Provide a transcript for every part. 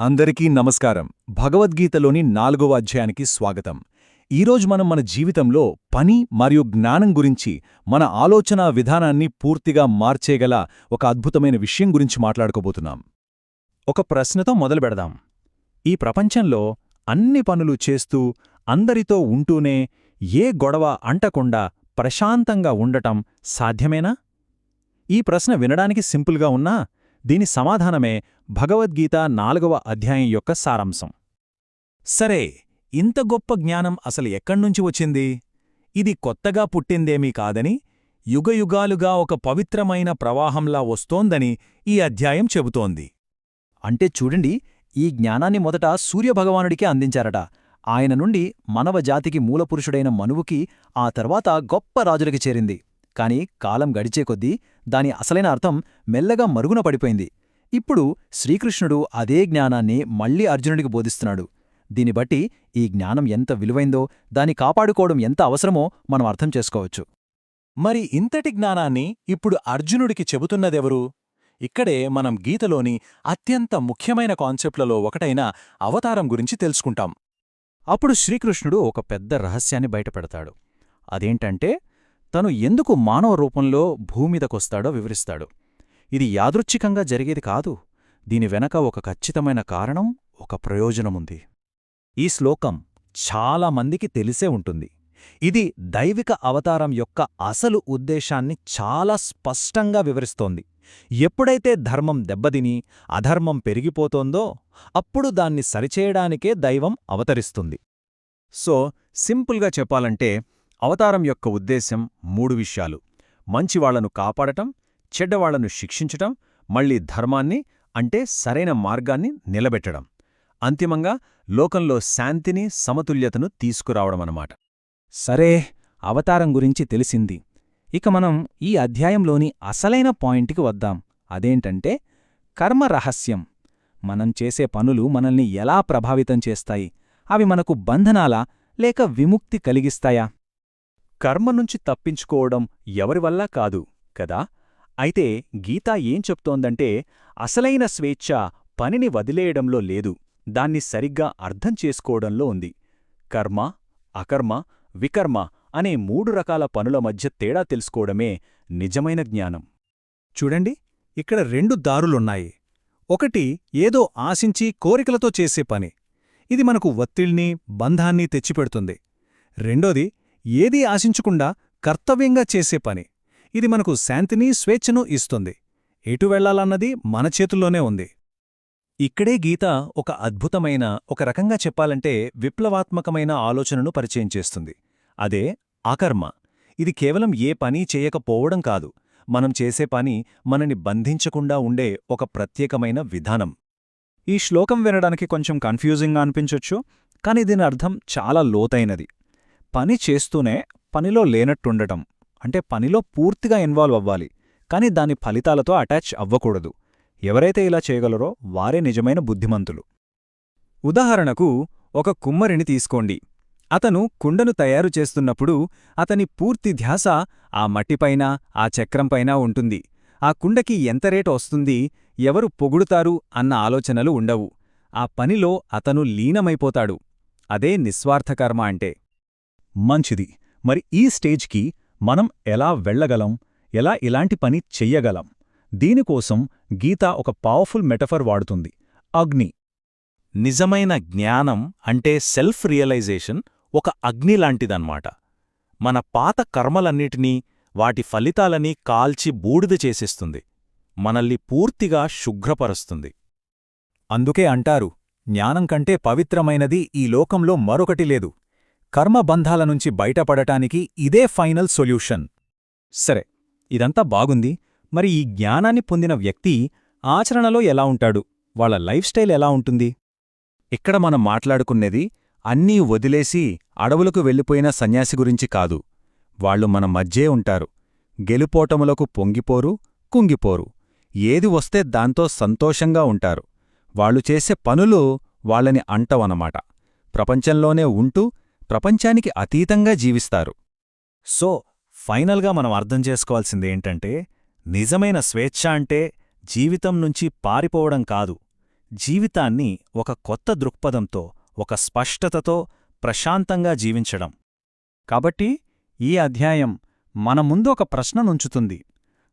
అందరికీ నమస్కారం. భగవద్గీతలోని నాలుగవ అధ్యాయానికి స్వాగతం. ఈరోజు మనం మన జీవితంలో పని మరియు జ్ఞానం గురించి మన ఆలోచనా విధానాన్ని పూర్తిగా మార్చేగల ఒక అద్భుతమైన విషయం గురించి మాట్లాడుకోబోతున్నాం. ఒక ప్రశ్నతో మొదలు పెడదాం. ఈ ప్రపంచంలో అన్ని పనులు చేస్తూ అందరితో ఉంటూనే ఏ గొడవ అంటకుండా ప్రశాంతంగా ఉండటం సాధ్యమేనా? ఈ ప్రశ్న వినడానికి సింపుల్గా ఉన్నా దీని సమాధానమే భగవద్గీత నాలుగవ అధ్యాయం యొక్క సారాంశం. సరే ఇంత గొప్ప జ్ఞానం అసలు ఎక్కడ్నుంచి వచ్చింది? ఇది కొత్తగా పుట్టిందేమీ కాదని యుగయుగాలుగా ఒక పవిత్రమైన ప్రవాహంలా వస్తోందని ఈ అధ్యాయం చెబుతోంది. అంటే చూడండి ఈ జ్ఞానాన్ని మొదట సూర్యభగవానుడికే అందించారట. ఆయన నుండి మనవజాతికి మూలపురుషుడైన మనువుకి ఆ తర్వాత గొప్ప రాజులకి చేరింది. కాని కాలం గడిచే కొద్దీ దాని అసలైన అర్థం మెల్లగా మరుగున పడిపోయింది. ఇప్పుడు శ్రీకృష్ణుడు అదే జ్ఞానాన్ని మళ్ళీ అర్జునుడికి బోధిస్తున్నాడు. దీనిబట్టి ఈ జ్ఞానం ఎంత విలువైందో దాన్ని కాపాడుకోవడం ఎంత అవసరమో మనం అర్థం చేసుకోవచ్చు. మరి ఇంతటి జ్ఞానాన్ని ఇప్పుడు అర్జునుడికి చెబుతున్నదెవరు? ఇక్కడే మనం గీతలోని అత్యంత ముఖ్యమైన కాన్సెప్ట్లలో ఒకటైన అవతారం గురించి తెలుసుకుంటాం. అప్పుడు శ్రీకృష్ణుడు ఒక పెద్ద రహస్యాన్ని బయటపెడతాడు. అదేంటంటే తను ఎందుకు మానవ రూపంలో భూమిదకొస్తాడో వివరిస్తాడు. ఇది యాదృచ్ఛికంగా జరిగేది కాదు. దీని వెనక ఒక ఖచ్చితమైన కారణం ఒక ప్రయోజనముంది. ఈ శ్లోకం చాలా మందికి తెలిసే ఉంటుంది. ఇది దైవిక అవతారం యొక్క అసలు ఉద్దేశాన్ని చాలా స్పష్టంగా వివరిస్తోంది. ఎప్పుడైతే ధర్మం దెబ్బతిని అధర్మం పెరిగిపోతోందో అప్పుడు దాన్ని సరిచేయడానికే దైవం అవతరిస్తుంది. సో సింపుల్గా చెప్పాలంటే అవతారం యొక్క ఉద్దేశం మూడు విషయాలు. మంచివాళ్ళను కాపాడటం చెడ్డవాళ్ళను శిక్షించటం మళ్ళీ ధర్మాన్ని అంటే సరైన మార్గాన్ని నిలబెట్టడం. అంతిమంగా లోకంలో శాంతిని సమతుల్యతను తీసుకురావడమన్నమాట సరే అవతారం గురించి తెలిసింది. ఇక మనం ఈ అధ్యాయంలోని అసలైన పాయింట్కి వద్దాం. అదేంటంటే కర్మ రహస్యం. మనం చేసే పనులు మనల్ని ఎలా ప్రభావితం చేస్తాయి? అవి మనకు బంధనాలా లేక విముక్తి కలిగిస్తాయా? కర్మ నుంచి తప్పించుకోవడం ఎవరివల్లా కాదు కదా? అయితే గీత ఏం చెప్తోందంటే అసలైన స్వేచ్ఛ పనిని వదిలేయడంలో లేదు దాన్ని సరిగ్గా అర్థం చేసుకోవడంలో ఉంది. కర్మ అకర్మ వికర్మ అనే మూడు రకాల పనుల మధ్య తేడా తెలుసుకోవడమే నిజమైన జ్ఞానం. చూడండి ఇక్కడ రెండు దారులున్నాయి. ఒకటి ఏదో ఆశించి కోరికలతో చేసే పని. ఇది మనకు ఒత్తిళ్ని బంధాన్ని తెచ్చిపెడుతుంది. రెండోది ఏదీ ఆశించకుండా కర్తవ్యంగా చేసే పని. ఇది మనకు శాంతిని స్వేచ్ఛను ఇస్తుంది. ఎటు వెళ్ళాలన్నది మన చేతుల్లోనే ఉంది. ఇక్కడే గీత ఒక అద్భుతమైన ఒక రకంగా చెప్పాలంటే విప్లవాత్మకమైన ఆలోచనను పరిచయం చేస్తుంది. అదే ఆకర్మ ఇది కేవలం ఏ పని చేయకపోవడం కాదు. మనం చేసే పని మనని బంధించకుండా ఉండే ఒక ప్రత్యేకమైన విధానం. ఈ శ్లోకం వినడానికి కొంచెం కన్ఫ్యూజింగ్గా అనిపించొచ్చు కాని దీని అర్థం చాలా లోతైనది. పని చేస్తూనే పనిలో లేనట్టుండటం. అంటే పనిలో పూర్తిగా ఇన్వాల్వ్ అవ్వాలి. కాని దాని ఫలితాలతో అటాచ్ అవ్వకూడదు. ఎవరైతే ఇలా చేయగలరో వారే నిజమైన బుద్ధిమంతులు. ఉదాహరణకు ఒక కుమ్మరిని తీసుకోండి. అతను కుండను తయారు చేస్తున్నప్పుడు అతని పూర్తి ధ్యాస ఆ మట్టిపైన ఆ చక్రంపైనా ఉంటుంది. ఆ కుండకి ఎంత రేటు వస్తుంది ఎవరు పొగుడుతారు అన్న ఆలోచనలు ఉండవు. ఆ పనిలో అతను లీనమైపోతాడు. అదే నిస్వార్థకర్మ అంటే. మంచిది. మరి ఈ స్టేజ్కి మనం ఎలా వెళ్ళగలం? ఎలా ఇలాంటి పని చెయ్యగలం? దీనికోసం గీత ఒక పవర్ఫుల్ మెటఫర్ వాడుతుంది. అగ్ని. నిజమైన జ్ఞానం అంటే సెల్ఫ్ రియలైజేషన్ ఒక అగ్నిలాంటిదన్నమాట మన పాత కర్మలన్నిటినీ వాటి ఫలితాలని కాల్చి బూడిద చేసేస్తుంది. మనల్ని పూర్తిగా శుభ్రపరుస్తుంది. అందుకే అంటారు జ్ఞానం కంటే పవిత్రమైనది ఈ లోకంలో మరొకటి లేదు. కర్మబంధాల నుంచి బయటపడటానికి ఇదే ఫైనల్ సొల్యూషన్. సరే ఇదంతా బాగుంది. మరి ఈ జ్ఞానాన్ని పొందిన వ్యక్తి ఆచరణలో ఎలా ఉంటాడు? వాళ్ళ లైఫ్ స్టైల్ ఎలా ఉంటుంది? ఇక్కడ మనం మాట్లాడుకునేది? అన్నీ వదిలేసి అడవులకు వెళ్ళిపోయిన సన్యాసి గురించి కాదు. వాళ్ళు మన మధ్యే ఉంటారు. గెలుపోటములకు పొంగిపోరు కుంగిపోరు. ఏది వస్తే దాంతో సంతోషంగా ఉంటారు. వాళ్ళు చేసే పనులు వాళ్ళని అంటవనమాట ప్రపంచంలోనే ఉంటూ ప్రపంచానికి అతీతంగా జీవిస్తారు. సో ఫైనల్గా మనం అర్థం చేసుకోవాల్సిందేంటంటే నిజమైన స్వేచ్ఛ అంటే జీవితం నుంచి పారిపోవడం కాదు. జీవితాన్ని ఒక కొత్త దృక్పథంతో ఒక స్పష్టతతో ప్రశాంతంగా జీవించడం. కాబట్టి ఈ అధ్యాయం మన ముందు ఒక ప్రశ్ననుంచుతుంది.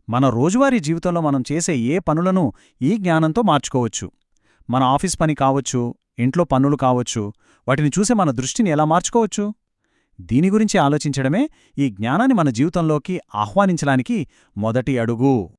మన రోజువారీ జీవితంలో మనం చేసే ఏ పనులను ఈ జ్ఞానంతో మార్చుకోవచ్చు? మన ఆఫీస్ పని కావచ్చు ఇంట్లో పనులు కావచ్చు వాటిని చూసే మన దృష్టిని ఎలా మార్చుకోవచ్చు? దీని గురించి ఆలోచించడమే ఈ జ్ఞానాన్ని మన జీవితంలోకి ఆహ్వానించడానికి మొదటి అడుగు.